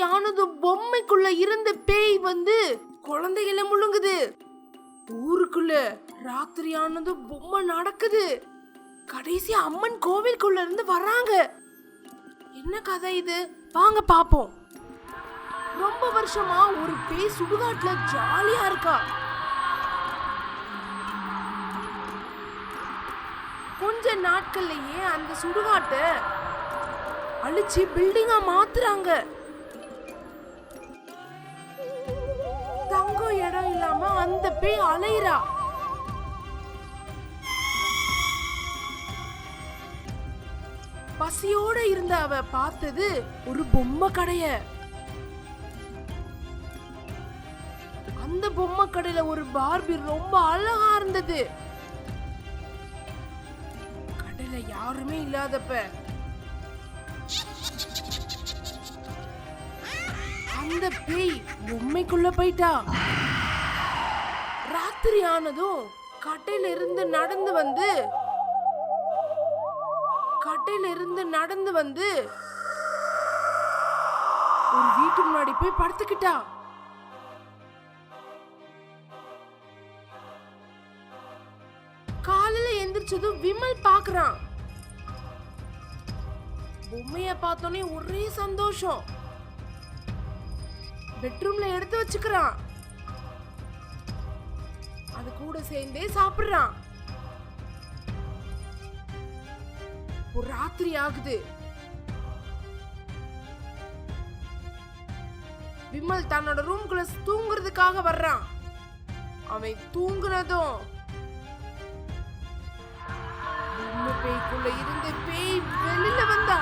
ராத்திரியானதும் பொம்மைக்குள்ள இருந்த பேய் வந்து குழந்தைகளை முழுங்குது. ஊருக்குள்ள ராத்திரியானதும் பொம்மை நடக்குது. கடைசி அம்மன் கோவிலுக்குள்ள இருந்து வராங்க. என்ன கதை இது? வாங்க பாப்போம். ரொம்ப வருஷமா ஒரு பேய் சுடுகாட்டுல ஜாலியா இருக்கா? கொஞ்ச நாட்கள்லயே அந்த சுடுகாட்டை அழிச்சு பில்டிங்கா மாத்துறாங்க. தங்கம் இடம் இல்லாம அந்த பேய் அலையிறா. பசியோட இருந்த அவ பார்த்தது ஒரு பொம்மை கடைய. அந்த பொம்மை கடையில ஒரு பார்பி ரொம்ப அழகா இருந்தது. கடையில யாருமே இல்லாதப்ப. அந்த பேய் பொம்மைக்குள்ள போயிட்டா. ராத்திரி ஆனதும் கட்டையில இருந்து நடந்து வந்து கட்டையில இருந்து நடந்து வந்து ஒரு வீட்டு முன்னாடி போய் படுத்துக்கிட்டா. காலையில எந்திரிச்சதும் விமல் பாக்குறான் பொம்மைய பார்த்தோன்னே ஒரே சந்தோஷம். பெட்ரூம்ல எடுத்து வச்சுக்கிறான். அது கூட சேர்ந்தே சாப்பிடுறான். ஒரு ராத்திரி ஆகுது. விமல் தன்னோட ரூம்குள்ள தூங்குறதுக்காக வர்றான். அவன் தூங்குனதும் பேய்க்குள்ள இருந்து பேய் வெளியில வந்தா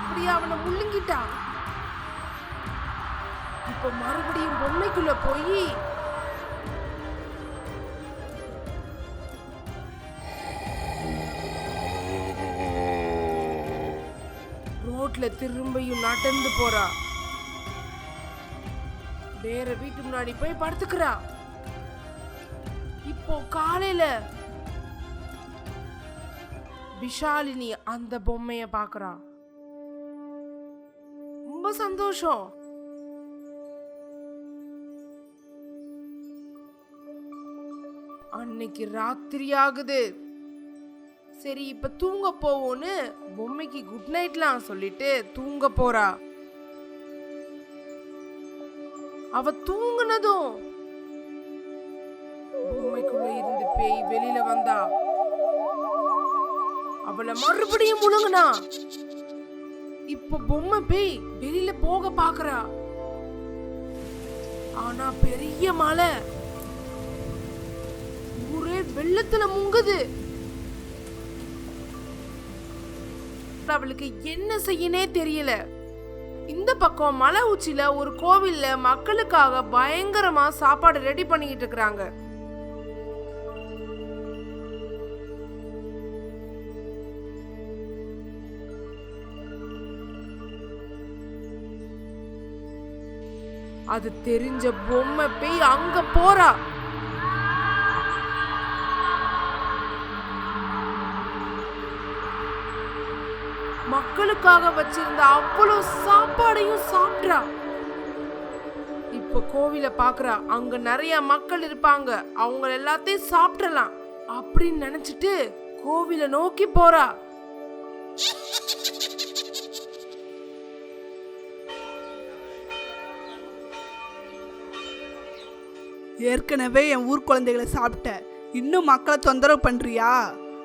அப்படியே அவனை முழுங்கிட்டான் இப்ப மறுபடியும் பொம்மைக்குள்ள போய் ரோட்ல திரும்பியும் நடந்து போறா. வேற வீட்டு முன்னாடி போய் படுத்துக்கிறா. இப்போ காலையில விஷாலினி அந்த பொம்மைய பாக்குறா ரொம்ப சந்தோஷம். அன்னைக்கு ராத்திரி ஆகுது சரி இப்ப தூங்க போவோன்னு பொம்மைக்கு குட் நைட்லாம் சொல்லிட்டு தூங்க போறா. அவ தூங்குனதும் பொம்மைக்குள்ள இருந்து பேய் வெளியில வந்தா. அவளை மறுபடியும் முழுங்கினா. இப்ப பொம்மை பேய் வெளியில போக பாக்குறா. ஆனா பெரிய மலை வெள்ளத்துல முங்குது. அவளுக்கு என்ன செய்யனே தெரியல. இந்த பக்கம் மலை உச்சியில ஒரு கோவில்ல மக்களுக்காக பயங்கரமா சாப்பாடு ரெடி பண்ணிக்கிட்டு இருக்கிறாங்க. அது தெரிஞ்ச பொம்மை பேய் அங்க போறா. மக்களுக்காக வச்சிருந்த அவ்வளோ சாப்பாடையும் சாப்பிட்றா. இப்ப கோவில பாக்குறா அங்க நிறைய மக்கள் இருப்பாங்க அவங்க எல்லாத்தையும் சாப்பிடலாம் அப்படின்னு நினைச்சிட்டு கோவில நோக்கி போறா. ஏற்கனவே என் ஊர் குழந்தைகளை சாப்பிட்ட. இன்னும் மக்களை தொந்தரவு பண்றியா?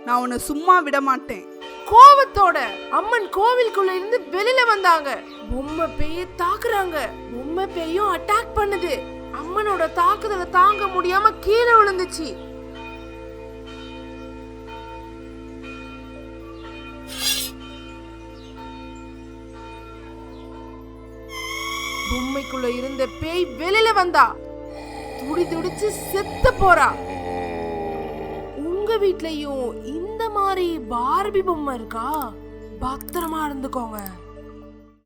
நான் உன்னை சும்மா விட மாட்டேன் கோவத்தோட அம்மன் கோவிலுக்குள்ள இருந்து வெளியில வந்தாங்க. பொம்மை பேய தாக்குறாங்க. பொம்மை பேயும் அட்டாக் பண்ணுது. அம்மனோட தாக்குதலை தாங்க முடியாம கீழே விழுந்துச்சு. பொம்மைக்குள்ள இருந்த பேய் வெளியில வந்தா. துடி துடிச்சு செத்து போறா. உங்க வீட்லயும் இந்த மாதிரி பார்பி பொம்மை இருக்கா? பத்திரமா இருந்துக்கோங்க.